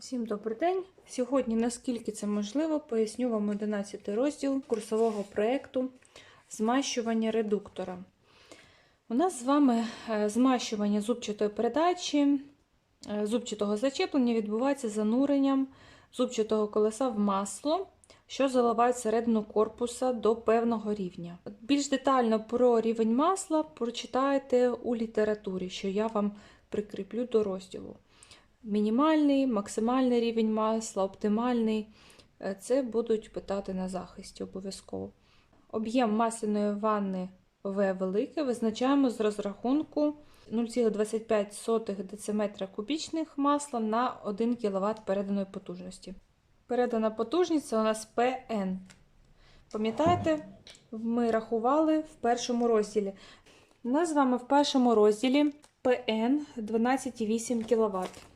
Всім добрий день! Сьогодні, наскільки це можливо, поясню вам 11 розділ курсового проєкту змащування редуктора. У нас з вами е, змащування зубчатої передачі, е, зубчатого зачеплення відбувається зануренням зубчатого колеса в масло, що заливає середину корпуса до певного рівня. Більш детально про рівень масла прочитайте у літературі, що я вам прикріплю до розділу. Мінімальний, максимальний рівень масла, оптимальний. Е, Це будуть питати на захисті обов'язково. Об'єм масляної ванни В велике визначаємо з розрахунку 0,25 дециметра кубічних масла на 1 кВт переданої потужності. Передана потужність це у нас ПН. Пам'ятаєте, ми рахували в першому розділі. У нас з вами в першому розділі ПН 12,8 кВт.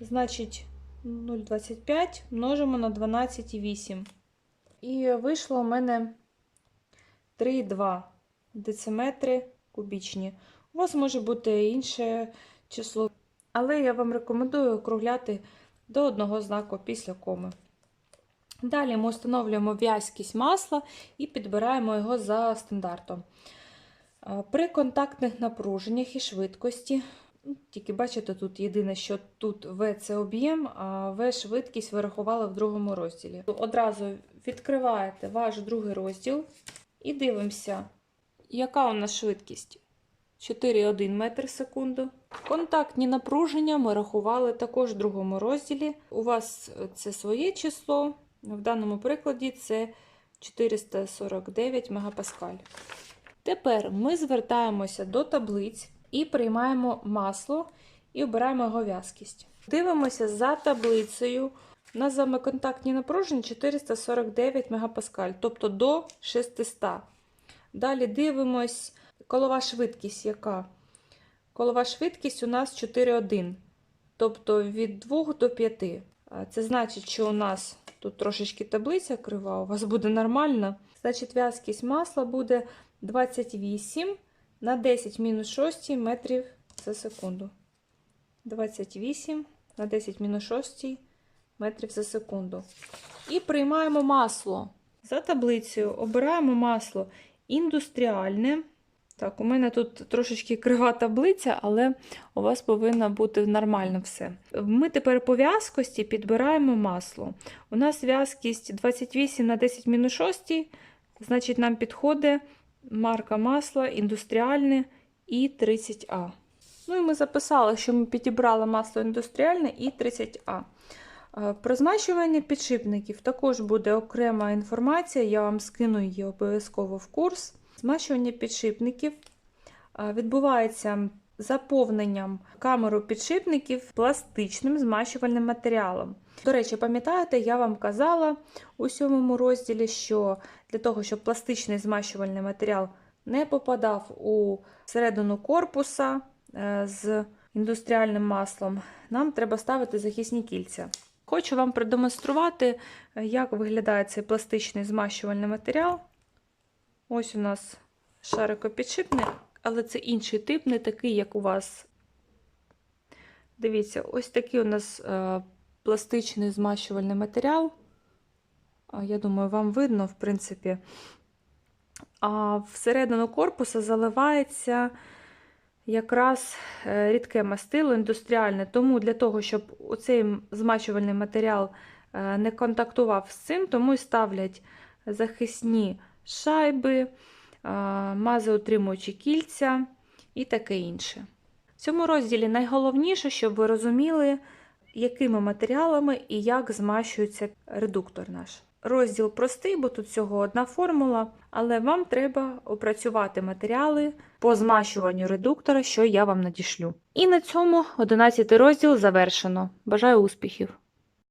Значить, 0,25 множимо на 12,8. І вийшло у мене 3,2 дециметри кубічні. У вас може бути інше число, але я вам рекомендую округляти до одного знаку після коми. Далі ми встановлюємо в'язкість масла і підбираємо його за стандартом. При контактних напруженнях і швидкості Тільки бачите, тут єдине, що тут В це об'єм, а В швидкість ви рахували в другому розділі. Одразу відкриваєте ваш другий розділ і дивимося, яка у нас швидкість. 4,1 метр секунду. Контактні напруження ми рахували також в другому розділі. У вас це своє число. В даному прикладі це 449 мегапаскаль. Тепер ми звертаємося до таблиць і приймаємо масло і обираємо його в'язкість. Дивимося за таблицею. У нас з вами контактні напруження 449 мегапаскаль, тобто до 600. Далі дивимось колова швидкість, яка? Колова швидкість у нас 4,1, тобто від 2 до 5. Це значить, що у нас тут трошечки таблиця крива, у вас буде нормально. Значить, в'язкість масла буде 28 на 10 мінус 6 метрів за секунду. 28 на 10 мінус 6 метрів за секунду. І приймаємо масло. За таблицею обираємо масло індустріальне. Так, у мене тут трошечки крива таблиця, але у вас повинно бути нормально все. Ми тепер по в'язкості підбираємо масло. У нас в'язкість 28 на 10 мінус 6, значить, нам підходить марка масла індустріальне і 30А. Ну і ми записали, що ми підібрали масло індустріальне і 30А. Про змащування підшипників також буде окрема інформація, я вам скину її обов'язково в курс. Змащування підшипників відбувається заповненням камеру підшипників пластичним змащувальним матеріалом. До речі, пам'ятаєте, я вам казала у сьомому розділі, що для того, щоб пластичний змащувальний матеріал не попадав у середину корпуса з індустріальним маслом, нам треба ставити захисні кільця. Хочу вам продемонструвати, як виглядає цей пластичний змащувальний матеріал. Ось у нас шарикопідшипник, але це інший тип, не такий, як у вас. Дивіться, ось такий у нас е, пластичний змащувальний матеріал. Я думаю, вам видно, в принципі. А всередину корпуса заливається якраз е, рідке мастило індустріальне. Тому для того, щоб оцей змащувальний матеріал е, не контактував з цим, тому і ставлять захисні шайби, мазоутримуючі кільця і таке інше. В цьому розділі найголовніше, щоб ви розуміли, якими матеріалами і як змащується редуктор наш. Розділ простий, бо тут всього одна формула, але вам треба опрацювати матеріали по змащуванню редуктора, що я вам надішлю. І на цьому 11 розділ завершено. Бажаю успіхів!